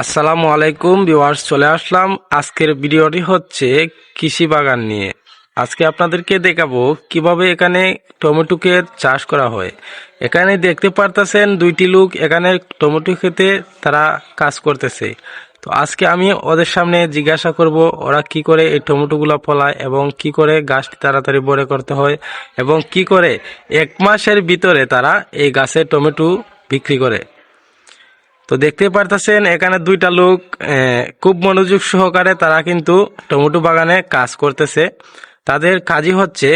আসসালামু আলাইকুম ভিউয়ার্স, চলে আসলাম। আজকের ভিডিওটি হচ্ছে কৃষি বাগান নিয়ে। আজকে আপনাদেরকে দেখাবো কীভাবে এখানে টমেটোকে চাষ করা হয়। এখানে দেখতে পারতেছেন দুইটি লোক, এখানে টমেটো খেতে তারা কাজ করতেছে। তো আজকে আমি ওদের সামনে জিজ্ঞাসা করব, ওরা কি করে এই টমেটোগুলো ফলায় এবং কি করে গাছটি তাড়াতাড়ি বড় করতে হয় এবং কি করে এক মাসের ভিতরে তারা এই গাছের টমেটো বিক্রি করে। তো দেখতে পারতেছেন, এখানে দুইটা লোক খুব মনোযোগ সহকারে তারা কিন্তু টমেটো বাগানে কাজ করতেছে। তাদের কাজই হচ্ছে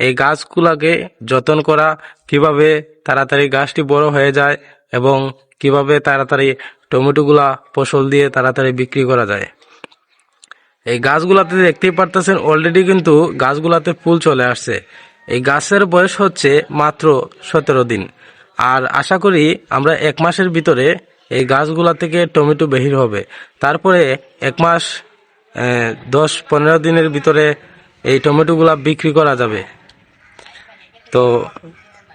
এই গাছগুলাকে যত্ন করা, কীভাবে তাড়াতাড়ি গাছটি বড় হয়ে যায় এবং কীভাবে তাড়াতাড়ি টমেটোগুলা ফসল দিয়ে তাড়াতাড়ি বিক্রি করা যায়। এই গাছগুলাতে দেখতেই পারতেছেন অলরেডি কিন্তু গাছগুলাতে ফুল চলে আসছে। এই গাছের বয়স হচ্ছে মাত্র সতেরো দিন। আর আশা করি আমরা এক মাসের ভিতরে এই গাছগুলা থেকে টমেটো বের হবে। তারপরে এক মাস দশ, পনেরো দিনের ভিতরে এই টমেটোগুলা বিক্রি করা যাবে। তো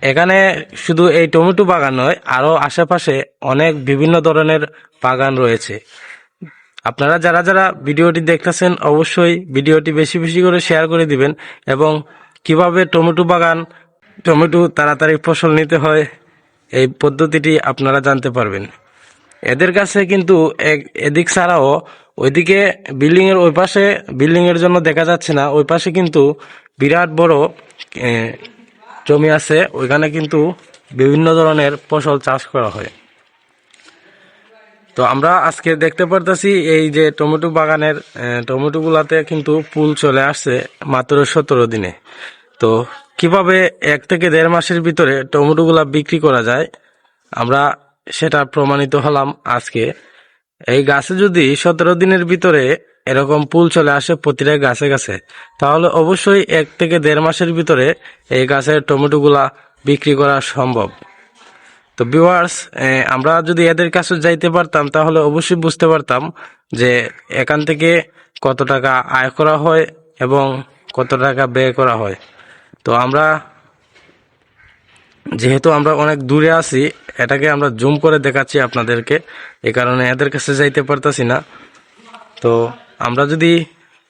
এখানে শুধু এই টমেটো বাগান নয় আরও আশেপাশে অনেক বিভিন্ন ধরনের বাগান রয়েছে। আপনারা যারা যারা ভিডিওটি দেখতেছেন, অবশ্যই ভিডিওটি বেশি বেশি করে শেয়ার করে দিবেন এবং কীভাবে টমেটো বাগান, টমেটো তাড়াতাড়ি ফসল নিতে হয়, এই পদ্ধতিটি আপনারা জানতে পারবেন। এদের কাছে কিন্তু এদিক ছাড়াও ওইদিকে বিল্ডিং এর ওই পাশে বিল্ডিং এর জন্য দেখা যাচ্ছে না, ওই পাশে কিন্তু বিরাট বড় জমি আছে, ওইখানে কিন্তু বিভিন্ন ধরনের ফসল চাষ করা হয়। তো আমরা আজকে দেখতে পারতেছি এই যে টমেটো বাগানের টমেটো গুলাতে কিন্তু ফুল চলে আসছে মাত্র সতেরো দিনে। তো কীভাবে এক থেকে দেড় মাসের ভিতরে টমেটো গুলা বিক্রি করা যায়, আমরা সেটা প্রমাণিত হলাম আজকে। এই গাছে যদি সতেরো দিনের ভিতরে এরকম ফুল চলে আসে প্রতিটা গাছে গাছে, তাহলে অবশ্যই এক থেকে দেড় মাসের ভিতরে এই গাছের টমেটোগুলা বিক্রি করা সম্ভব। তো ভিউয়ার্স আমরা যদি এদের কাছে যাইতে পারতাম, তাহলে অবশ্যই বুঝতে পারতাম যে এখান থেকে কত টাকা আয় করা হয় এবং কত টাকা ব্যয় করা হয়। তো আমরা যেহেতু আমরা অনেক দূরে আছি, এটাকে আমরা জুম করে দেখাচ্ছি আপনাদেরকে। এই কারণে এদের কাছে যাইতে পারতাছি না। তো আমরা যদি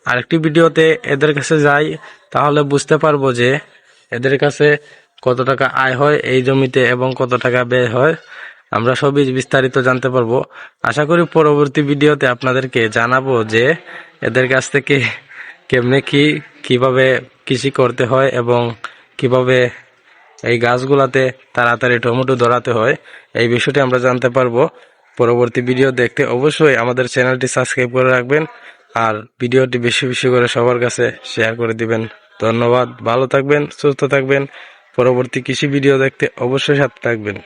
আরেকটি ভিডিওতে এদের কাছে যাই, তাহলে বুঝতে পারব যে এদের কাছে কত টাকা আয় হয় এই জমিতে এবং কত টাকা ব্যয় হয়। আমরা সবই বিস্তারিত জানতে পারব। আশা করি পরবর্তী ভিডিওতে আপনাদেরকে জানাব যে এদের কাছ থেকে কেমনে কি, কীভাবে কৃষি করতে হয় এবং কীভাবে এই গাছগুলাতে তাড়াতাড়ি টমেটো ধরাতে হয়। এই বিষয়টি আমরা জানতে পারব। পরবর্তী ভিডিও দেখতে অবশ্যই আমাদের চ্যানেলটি সাবস্ক্রাইব করে রাখবেন আর ভিডিওটি বেশি বেশি করে সবার কাছে শেয়ার করে দিবেন। ধন্যবাদ, ভালো থাকবেন, সুস্থ থাকবেন। পরবর্তী কৃষি ভিডিও দেখতে অবশ্যই সাথে থাকবেন।